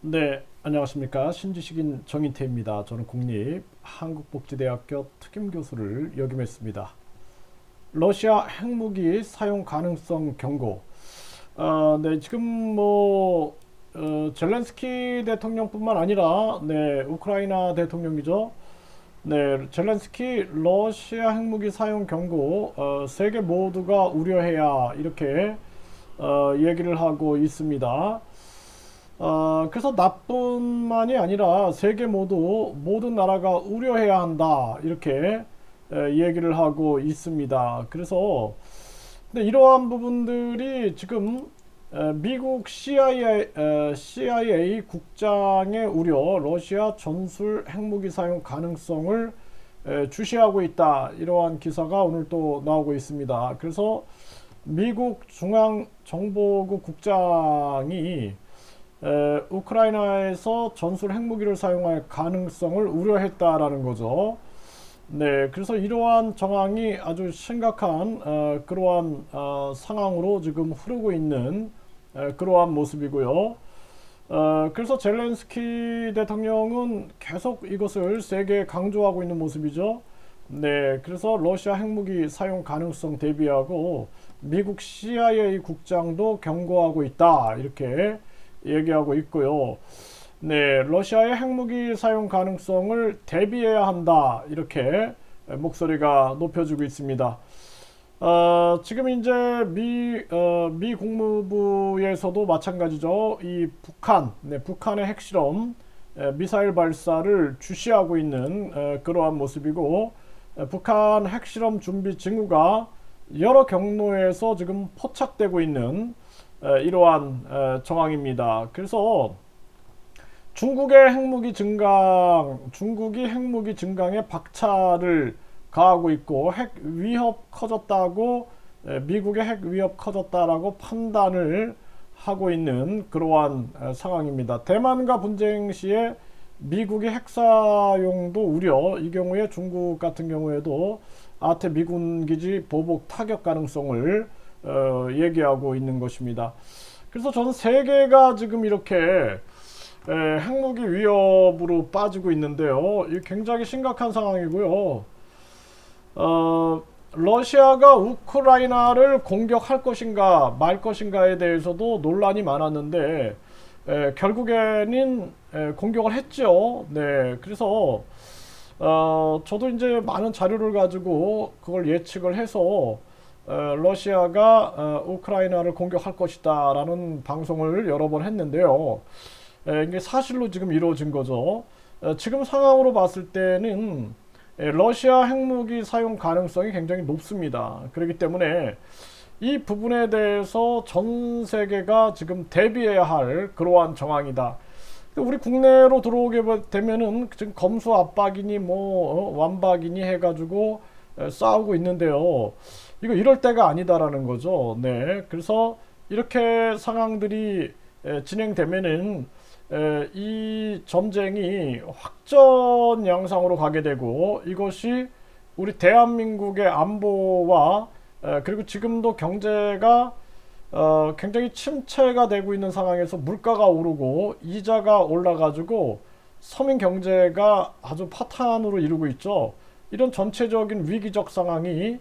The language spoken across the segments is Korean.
네, 안녕하십니까. 신지식인 정인태입니다. 저는 국립 한국복지대학교 특임교수를 역임했습니다. 러시아 핵무기 사용 가능성 경고. 어, 네, 지금 뭐 어, 젤렌스키 대통령뿐만 아니라 네, 우크라이나 대통령이죠. 네, 젤렌스키 러시아 핵무기 사용 경고 어, 세계 모두가 우려해야 이렇게 어, 얘기를 하고 있습니다. 어, 그래서 나뿐만이 아니라 세계 모두 모든 나라가 우려해야 한다 이렇게 에, 얘기를 하고 있습니다. 그래서 근데 이러한 부분들이 지금 에, 미국 CIA, 에, CIA 국장의 우려, 러시아 전술 핵무기 사용 가능성을 에, 주시하고 있다 이러한 기사가 오늘 또 나오고 있습니다. 그래서 미국 중앙정보국 국장이 에, 우크라이나에서 전술 핵무기를 사용할 가능성을 우려했다라는 거죠. 네, 그래서 이러한 정황이 아주 심각한 어, 그러한 어, 상황으로 지금 흐르고 있는 에, 그러한 모습이고요. 어, 그래서 젤렌스키 대통령은 계속 이것을 세계에 강조하고 있는 모습이죠. 네, 그래서 러시아 핵무기 사용 가능성 대비하고 미국 CIA 국장도 경고하고 있다 이렇게 얘기하고 있고요. 네, 러시아의 핵무기 사용 가능성을 대비해야 한다 이렇게 목소리가 높여지고 있습니다. 어, 지금 이제 미, 어, 미 국무부에서도 마찬가지죠. 이 북한, 네, 북한의 핵실험, 에, 미사일 발사를 주시하고 있는 에, 그러한 모습이고, 에, 북한 핵실험 준비 징후가 여러 경로에서 지금 포착되고 있는 에, 이러한 에, 정황입니다. 그래서 중국의 핵무기 증강, 중국이 핵무기 증강에 박차를 가하고 있고 핵 위협 커졌다고 에, 미국의 핵 위협 커졌다라고 판단을 하고 있는 그러한 에, 상황입니다. 대만과 분쟁 시에 미국의 핵 사용도 우려, 이 경우에 중국 같은 경우에도 아태 미군 기지 보복 타격 가능성을 어, 얘기하고 있는 것입니다. 그래서 저는 세계가 지금 이렇게 에, 핵무기 위협으로 빠지고 있는데요. 이 굉장히 심각한 상황이고요. 어, 러시아가 우크라이나를 공격할 것인가 말 것인가에 대해서도 논란이 많았는데 에, 결국에는 에, 공격을 했죠. 네, 그래서 어, 저도 이제 많은 자료를 가지고 그걸 예측을 해서 어, 러시아가 어, 우크라이나를 공격할 것이다라는 방송을 여러 번 했는데요. 에, 이게 사실로 지금 이루어진 거죠. 어, 지금 상황으로 봤을 때는 에, 러시아 핵무기 사용 가능성이 굉장히 높습니다. 그렇기 때문에 이 부분에 대해서 전 세계가 지금 대비해야 할 그러한 정황이다. 우리 국내로 들어오게 되면은 지금 검수 압박이니 뭐 어, 완박이니 해가지고 에, 싸우고 있는데요. 이거 이럴 때가 아니다라는 거죠. 네, 그래서 이렇게 상황들이 에, 진행되면은 에, 이 전쟁이 확전 양상으로 가게 되고 이것이 우리 대한민국의 안보와 에, 그리고 지금도 경제가 어, 굉장히 침체가 되고 있는 상황에서 물가가 오르고 이자가 올라가지고 서민 경제가 아주 파탄으로 이루고 있죠. 이런 전체적인 위기적 상황이 에,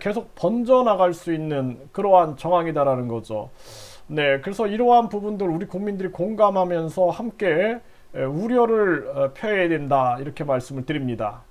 계속 번져나갈 수 있는 그러한 정황이다라는 거죠. 네, 그래서 이러한 부분들 우리 국민들이 공감하면서 함께 에, 우려를 어, 표해야 된다 이렇게 말씀을 드립니다.